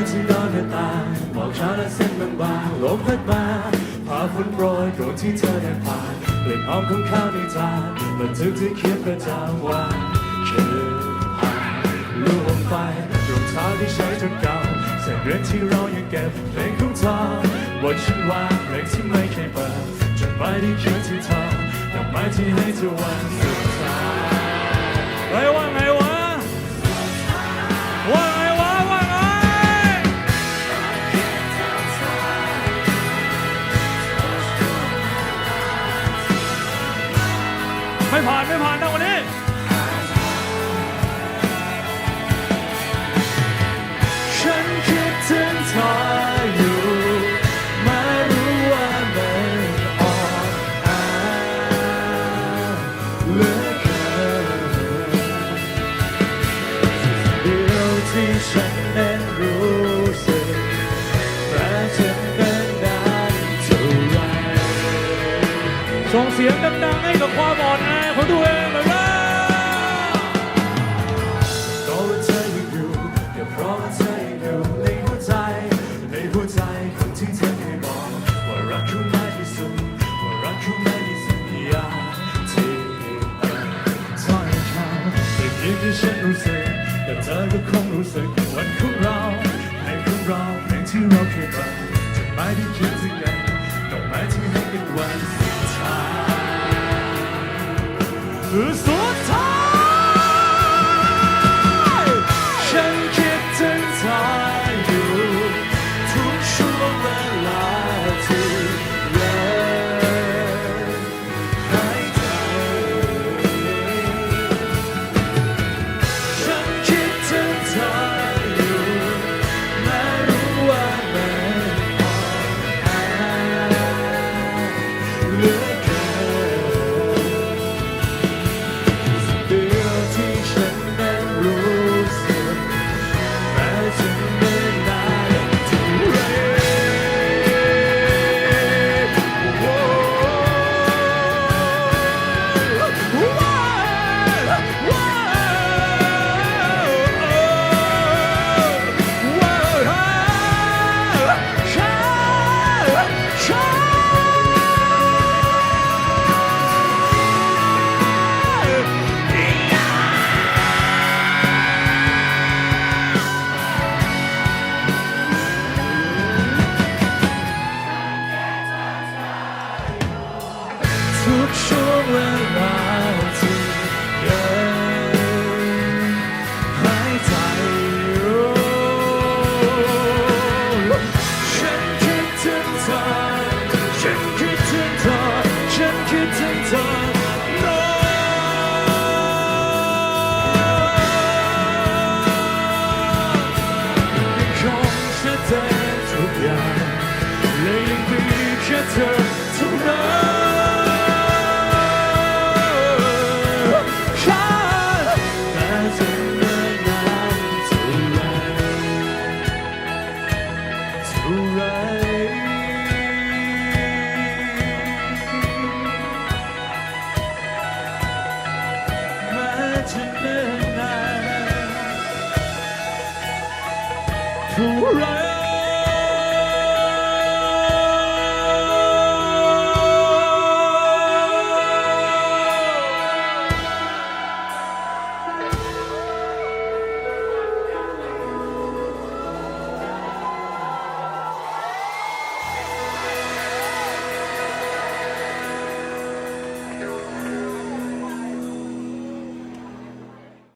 ตาหมอกช้าและเส้นบางๆลมพัดมาพาฝนโปรยดวงที่เธอได้ผ่านกลิ่นหอมของข้าวในจานบันทึกที่เขียนประจำวันคืนผ่านลูกไฟรองเท้าที่ใช้จนเก่าเสียงเรื่องที่เรายังเก็บเพลงของเธอบนฉันวางเพลงที่ไม่เคยเปิดจดหมายที่เขียนที่เธอดอกไม้ที่ให้เธอวันสุดท้ายเฮ้ยว่าไง ไม่ผ่านไม่ผ่านนะวันนี้ฉันคิดถึงเธออยู่ไม่รู้ว่ามันอ่อนแอเหลือเกินเดียวที่ฉันนั้นรู้สึกแม้จะเป็นนานเท่าไรส่งเสียงดังๆให้กับความอ่อน ของตัวเองหน่อยนะก็ว่าเธอยังอยู่ก็เพราะว่าเธอยังอยู่ในหัวใจ ในหัวใจคนที่เธอเคยบอกว่ารักคุณมากที่สุดว่ารักคุณมากที่สุดอยากที่เป็นถ้อยคำแต่ยิ่งที่ฉันรู้สึกแต่เธอก็คงรู้สึกวัน สุ ทุ ไรแม้จะเนิ่นนานผู้ไร